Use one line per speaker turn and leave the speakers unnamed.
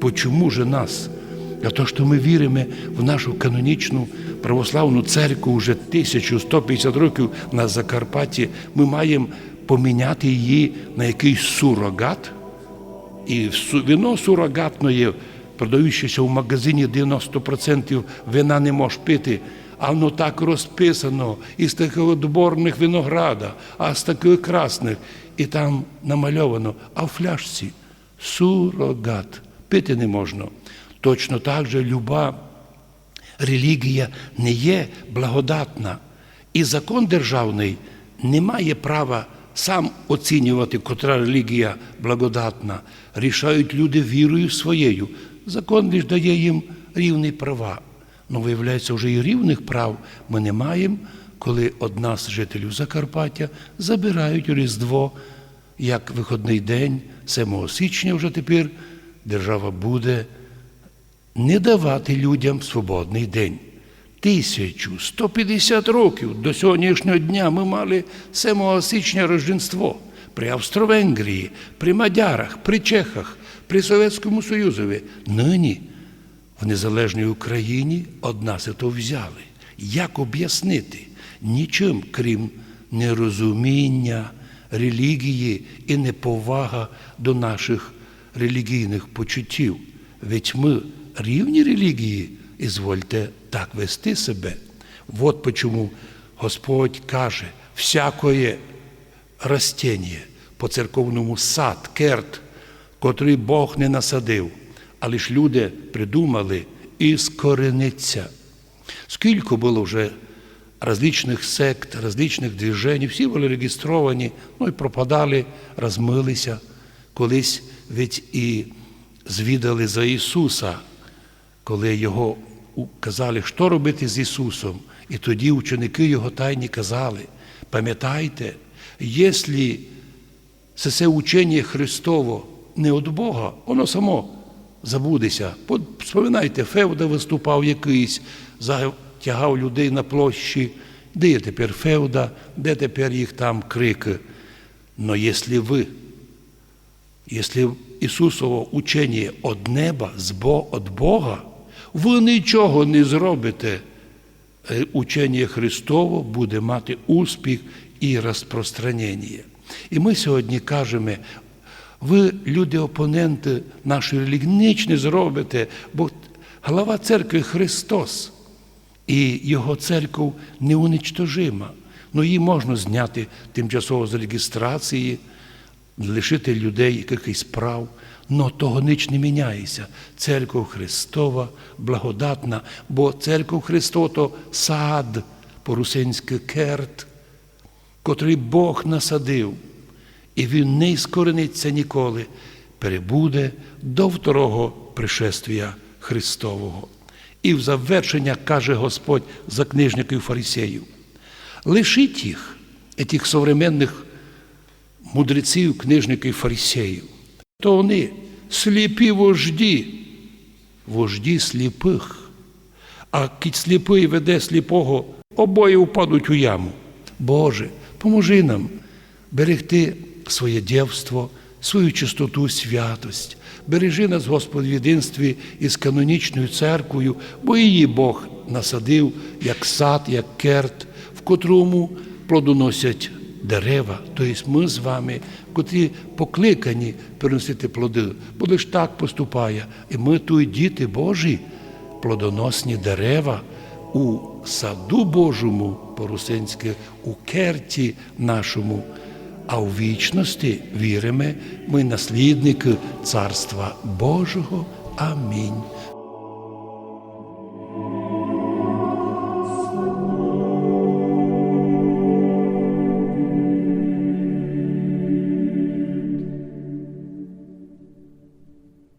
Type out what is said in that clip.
Почему же нас? А то, що ми віримо в нашу канонічну православну церкву вже 1150 років на Закарпатті, ми маємо поміняти її на якийсь сурогат. І вино сурогатне, продаючеся в магазині 90% вина не можеш пити. А воно так розписано із таких отборних винограда, а з таких красних. І там намальовано, а в фляжці сурогат. Пити не можна. Точно так же люба релігія не є благодатна. І закон державний не має права сам оцінювати, котра релігія благодатна. Рішають люди вірою своєю. Закон лише дає їм рівні права. Ну, виявляється, вже і рівних прав ми не маємо, коли одна з жителів Закарпаття забирають Різдво як виходний день, 7 січня вже тепер держава буде не давати людям свободний день. 1150 років до сьогоднішнього дня ми мали 7 січня Рождество при Австро-Венгрії, при Мадярах, при Чехах, при Совєтському Союзові. Нині в незалежній Україні одна то взяли. Як об'яснити? Нічим, крім нерозуміння релігії і неповага до наших релігійних почуттів. Ведь ми рівні релігії, і звольте так вести себе. Вот почему Господь каже, всякое растіння по церковному сад, керт, котрий Бог не насадив, але ж люди придумали і скорениться. Скільки було вже различних сект, различних движень, всі були реєстровані, ну і пропадали, розмилися. Колись ведь і звідали за Ісуса, коли його казали, що робити з Ісусом. І тоді ученики Його тайні казали, пам'ятайте, якщо це учення Христово не від Бога, воно само забудеться. Вспоминайте, Февда виступав якийсь, затягав людей на площі. Де є тепер Февда, де тепер їх там крики? Но якщо ви, якщо Ісусово учення від неба, від Бога, ви нічого не зробите. Е, Учення Христово буде мати успіх і розпространення. І ми сьогодні кажемо, ви, люди-опоненти нашої релігії, ніч не зробите, бо глава церкви Христос, і Його церква неуничтожима. Ну, її можна зняти тимчасово з реєстрації, лишити людей якихось прав, але того ніч не міняється. Церква Христова благодатна, бо церква Христова то сад, по-русинськи керт, котрий Бог насадив, і він не іскорениться ніколи, перебуде до второго пришествия Христового. І в завершення каже Господь за книжників фарисеїв: лишіть їх, этих современних мудреців, книжників фарисеїв, то вони сліпі вожді, вожді сліпих. А кіть сліпий веде сліпого, обоє впадуть у яму. Боже, поможи нам берегти своє дівство, свою чистоту, святость. Бережи нас, Господь, в єдинстві із канонічною церквою, бо її Бог насадив як сад, як керт, в котрому плодоносять дерева, тобто ми з вами, котрі покликані переносити плоди, бо лиш так поступає. І ми тут діти Божі, плодоносні дерева у саду Божому, по-русинськи, у керті нашому. А у вічності віримо, ми наслідники Царства Божого. Амінь.